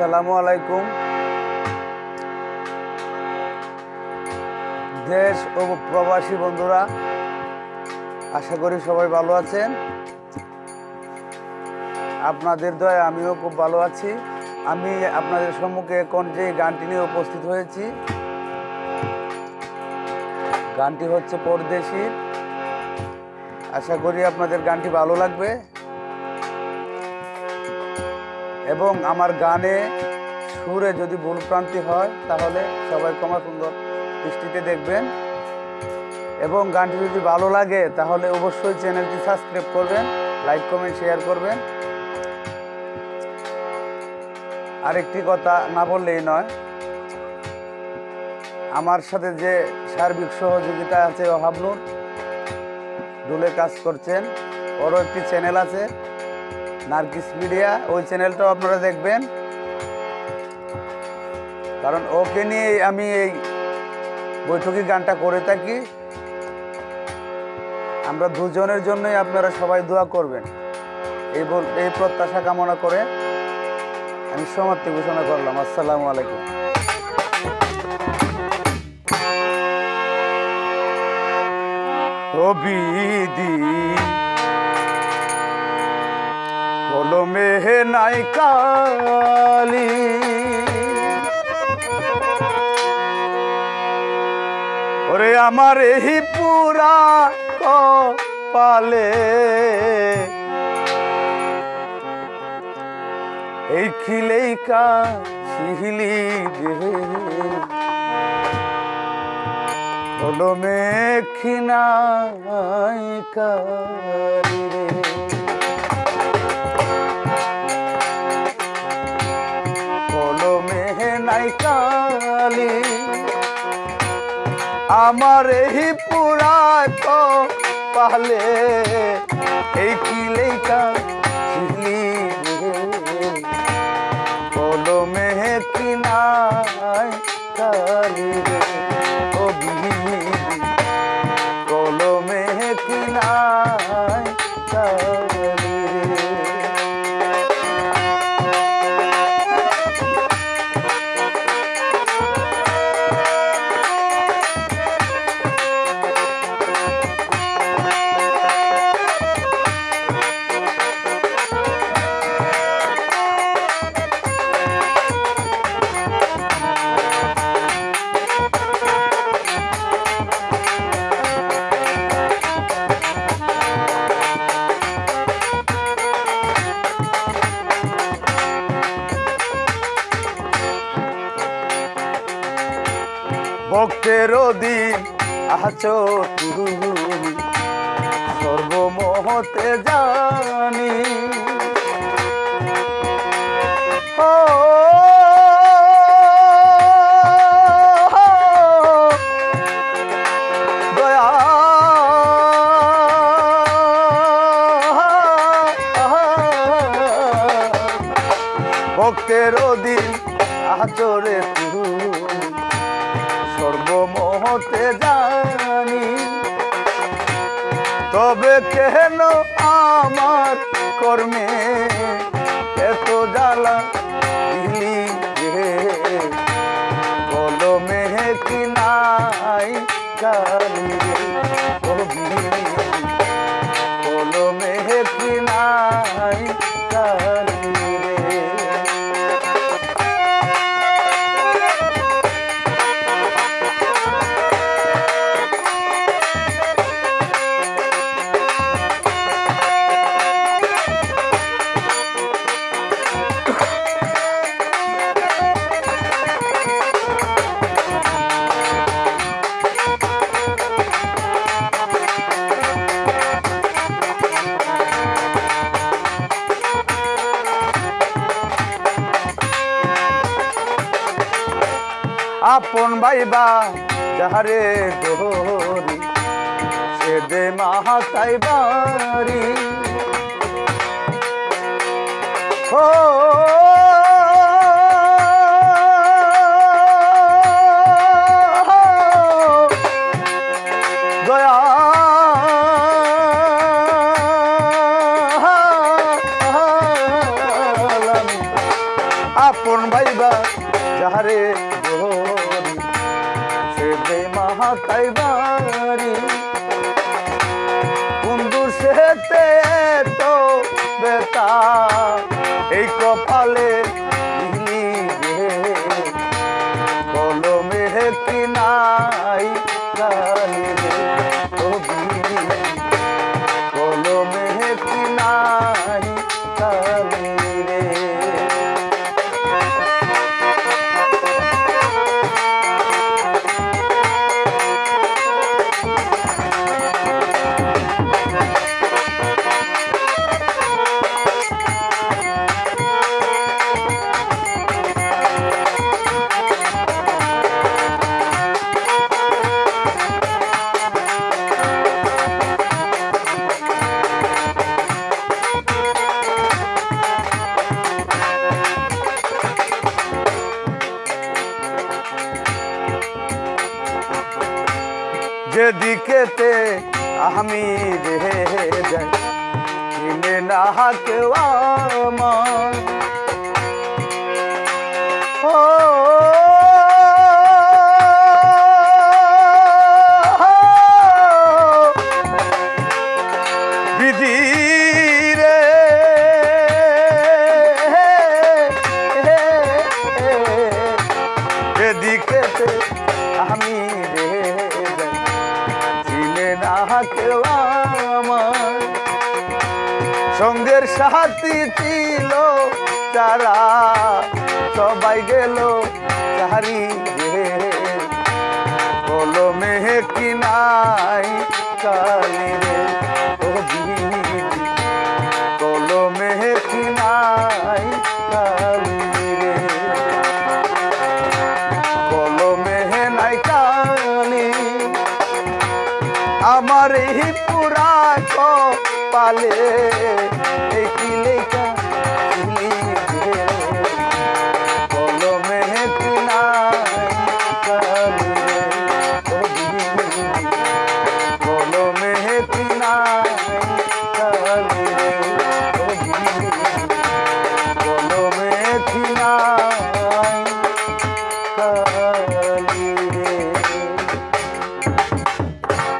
আসসালামু আলাইকুম। দেশ ও প্রবাসী বন্ধুরা, আশা করি সবাই ভালো আছেন। আপনাদের দয়া আমিও খুব ভালো আছি। আমি আপনাদের সম্মুখে এখন যে গানটি নিয়ে উপস্থিত হয়েছি, গানটি হচ্ছে পরদেশী। আশা করি আপনাদের গানটি ভালো লাগবে। এবং আমার গানে সুরে যদি ভুলপ্রান্তি হয়, তাহলে সবাই ক্ষমা সুন্দর দৃষ্টিতে দেখবেন। এবং গানটি যদি ভালো লাগে, তাহলে অবশ্যই চ্যানেলটি সাবস্ক্রাইব করবেন, লাইক, কমেন্ট, শেয়ার করবেন। আরেকটি কথা না বললেই নয়, আমার সাথে যে সার্বিক সহযোগিতা আছে অহাবনুর ডুলে কাজ করছেন, ওরও একটি চ্যানেল আছে। নার্গিস মিডিয়া, ওই চ্যানেলটাও আপনারা দেখবেন। কারণ ওকে নিয়ে আমি এই বৈঠকি গানটা করে থাকি। আমরা দুজনের জন্যই আপনারা সবাই দোয়া করবেন। এই এই প্রত্যাশা কামনা করে আমি সমাপ্তি ঘোষণা করলাম। আসসালামু আলাইকুম। বিদি কলমে নাই কালি ওরে আমার এই পুরা কপালে। এই খিলেই কা শিহিলি রে কলমে খিনাই কালি রে। কলমে নাই কালি। আমার এই পুরা তো পালে, এই কিলেই কালি কলমে কিনাই কালি রে। ভক্তের দিন আছো তুমি সর্বমহতে জানি। ভক্তের দিন আচরে তুমি জানি আপন ভাইবা যাহারে দোহরি সে দে মাহাতাই বাড়ি ও সে বেমাহা তাই বাড়ি সেতে তো বেতা। এই কপালে আমি রে যাই চিনে না কেউ আমার। বিধি সঙ্গের সাথী ছিল তারা সবাই গেল চারি কলমে কি নাই কালি কপালে এই কি